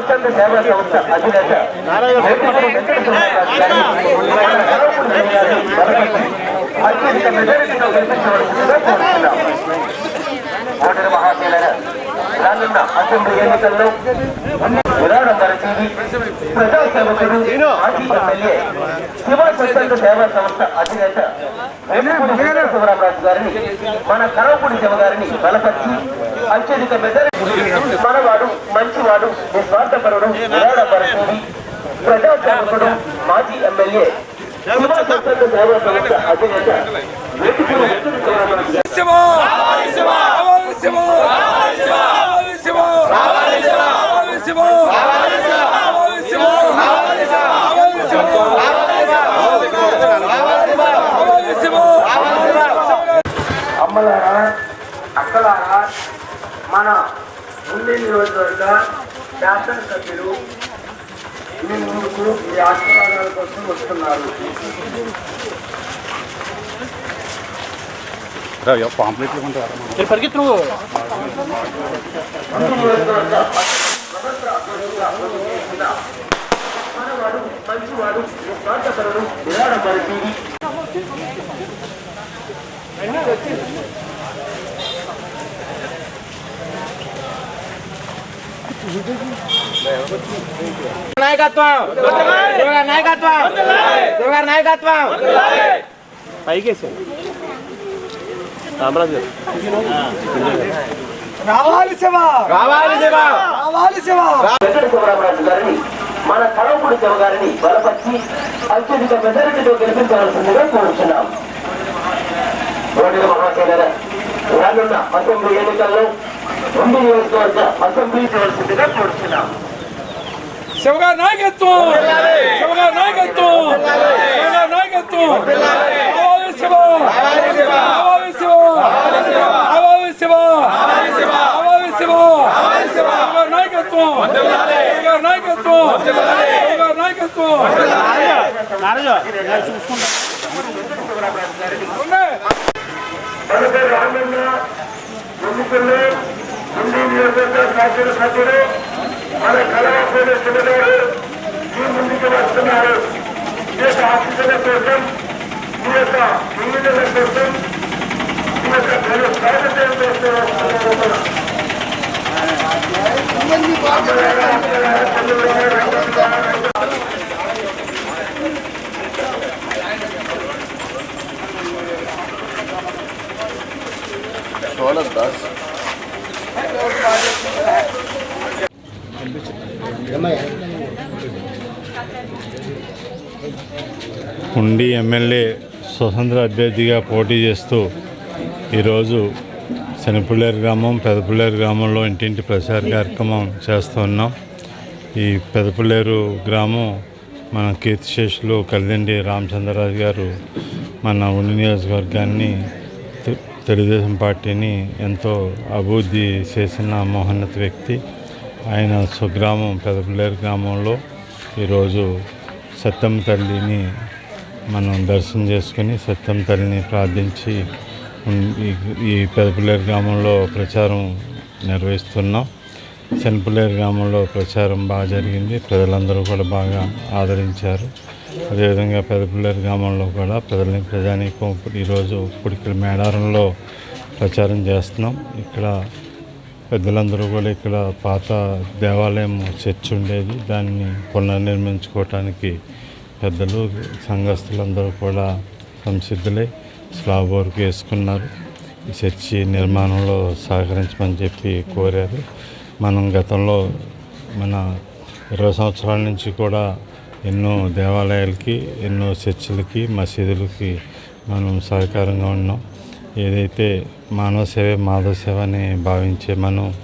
స్వచ్ఛంద సేవా సంస్థ అధినేత అత్యధిక మెజారిటీతో గెలిపించవలసిందిగా కోరుతున్నాం ఓటరు మహాశీలన రానున్న అసెంబ్లీ ఎన్నికల్లో విరాళం పరిస్థితి ప్రజా సేవకుడు మాజీ ఎమ్మెల్యే శివ స్వచ్ఛంద సేవా సంస్థ అధినేత శివరామరాజు గారిని మన కరవపూడి శివ గారిని బలపరిచి అత్యధిక మెజారిటీ మనవాడు మంచివాడు నిస్వార్థపరుడు నిరాడపరుడు పరిస్థితి ప్రజా సేవకుడు మాజీ ఎమ్మెల్యే శివ సంస్థ అధినేత వెన్నపూడి శివరామరాజు అమ్మలారా అక్కలారా మన ఉండి నియోజకవర్గ శాసనసభ్యులు మీ ముందుకు మీ ఆశీర్వాదాల కోసం వస్తున్నారు. ఉండి నియోజకవర్గ స్వతంత్ర అభ్యర్థిగా పోటీ చేసిన మనవాడు మంచివాడు నిస్వార్థపరుడు విరాళ పరిస్థితి నాయకత్వం! శివగారి నాయకత్వం! శివగారి నాయకత్వం రావాలి శివ! రావాలి శివ! రావాలి శివ! శివరామరాజు గారిని మన కరవపూడి శివ గారిని బలపరిచి అత్యధిక మెజారిటీతో గెలిపించవలసిందిగా కోరుతున్నాం మహాశైలర రానున్న అసెంబ్లీ ఎన్నికల్లో రెండు నియోజకవర్గ అసెంబ్లీ చేయవలసిందిగా కోరుతున్నాం శివగారి నాయకత్వం! శివగారి నాయకత్వం! శివగారి నాయకత్వం! అవావి శివ! అవావి శివ! అవావి శివ! శివ! నాయకత్వం! నాయకత్వం నాయకత్వం! ఉన్నాయి. మనపై రానున్న ఎన్నికల్లో ఉండి నియోజకవర్గ శాసనసభ్యులు మన కళాపూడి శివగారు మీ ముందుకు వస్తున్నారు ఈ యొక్క ఆశీస్సుల కోసం ఈ యొక్క ఎన్నికల కోసం ఈ యొక్క ఘన స్వాగతం కోసం వస్తున్నారు ఉండి ఎమ్మెల్యే స్వతంత్ర అభ్యర్థిగా పోటీ చేస్తూ ఈరోజు శనిపుల్లేరు గ్రామం పెదపుల్లేరు గ్రామంలో ఇంటింటి ప్రచార కార్యక్రమం చేస్తూ ఉన్నాం. ఈ పెదపుల్లేరు గ్రామం మన కీర్తిశేషులు కలిదండి రామచంద్రరాజు గారు మన ఉండి నియోజకవర్గాన్ని తెలుగుదేశం పార్టీని ఎంతో అభివృద్ధి చేసిన మహోన్నత వ్యక్తి. ఆయన స్వగ్రామం పెదపుల్లేరు గ్రామంలో ఈరోజు సత్యం తల్లిని మనం దర్శనం చేసుకుని సత్యం తల్లిని ప్రార్థించి ఈ- ఈ గ్రామంలో ప్రచారం నిర్వహిస్తున్నాం. శనిపుల్లేరు గ్రామంలో ప్రచారం బాగా జరిగింది. ప్రజలందరూ కూడా బాగా ఆదరించారు. అదేవిధంగా పెదపుల్లేరు గ్రామంలో కూడా ప్రజలని ప్రజానీకం ఇప్పుడు ఈరోజు పుడికల మేడారంలో ప్రచారం చేస్తున్నాం. ఇక్కడ పెద్దలందరూ కూడా ఇక్కడ పాత దేవాలయం చర్చ్ ఉండేది. దాన్ని పునర్నిర్మించుకోవటానికి పెద్దలు సంఘస్థులందరూ కూడా సంసిద్ధులై స్లాబ్ వర్క్ వేసుకున్నారు. చర్చి నిర్మాణంలో సహకరించమని చెప్పి కోరారు. మనం గతంలో మన ఇరవై సంవత్సరాల నుంచి కూడా ఎన్నో దేవాలయాలకి ఎన్నో చర్చిలకి మసీదులకి మనం సహకారంగా ఉన్నాం. ఏదైతే మానవ సేవే మాధవ సేవ అని భావించే మనం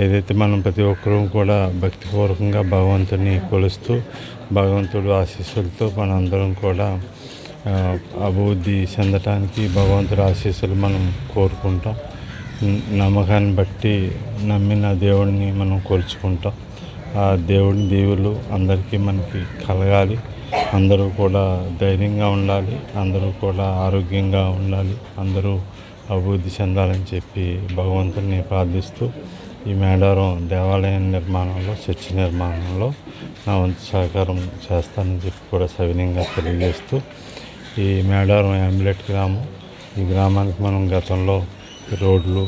ఏదైతే మనం ప్రతి ఒక్కరూ కూడా భక్తిపూర్వకంగా భగవంతుని కొలుస్తూ భగవంతుడు ఆశీస్సులతో మనందరం కూడా అభివృద్ధి చెందటానికి భగవంతుడి ఆశీస్సులు మనం కోరుకుంటాం. నమ్మకాన్ని బట్టి నమ్మిన దేవుడిని మనం కొలుచుకుంటాం. ఆ దేవుడిని దేవులు అందరికీ మనకి కలగాలి. అందరూ కూడా ధైర్యంగా ఉండాలి అందరూ కూడా ఆరోగ్యంగా ఉండాలి అందరూ అభివృద్ధి చెందాలని చెప్పి భగవంతుని ప్రార్థిస్తూ ఈ మేడారం దేవాలయం నిర్మాణంలో చర్చి నిర్మాణంలో నా వంతు సహకారం చేస్తానని చెప్పి కూడా సవినయంగా తెలియజేస్తూ ఈ మేడారం యామ్లెట్ గ్రామం ఈ గ్రామానికి మనం గతంలో రోడ్లు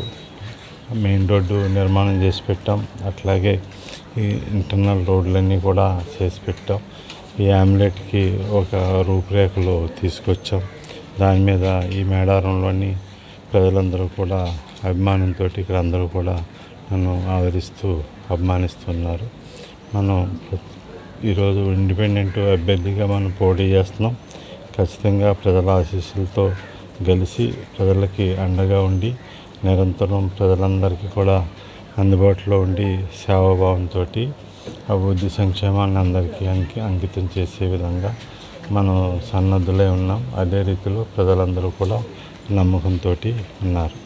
మెయిన్ రోడ్డు నిర్మాణం చేసి పెట్టాం. అట్లాగే ఈ ఇంటర్నల్ రోడ్లన్నీ కూడా చేసి పెట్టాం. ఈ ఆమ్లెట్కి ఒక రూపురేఖలు తీసుకొచ్చాం. దాని మీద ఈ మేడారంలోని ప్రజలందరూ కూడా అభిమానంతో ఇక్కడ అందరూ కూడా నన్ను ఆదరిస్తూ అభిమానిస్తున్నారు. మనం ఈరోజు ఇండిపెండెంట్ అభ్యర్థిగా మనం పోటీ చేస్తున్నాం. ఖచ్చితంగా ప్రజల ఆశీస్సులతో గెలిచి ప్రజలకి అండగా ఉండి నిరంతరం ప్రజలందరికీ కూడా అందుబాటులో ఉండి సేవాభావంతో అభివృద్ధి సంక్షేమాన్ని అందరికీ అంకి అంకితం చేసే విధంగా మనం సన్నద్ధులై ఉన్నాం. అదే రీతిలో ప్రజలందరూ కూడా నమ్మకంతో ఉన్నారు.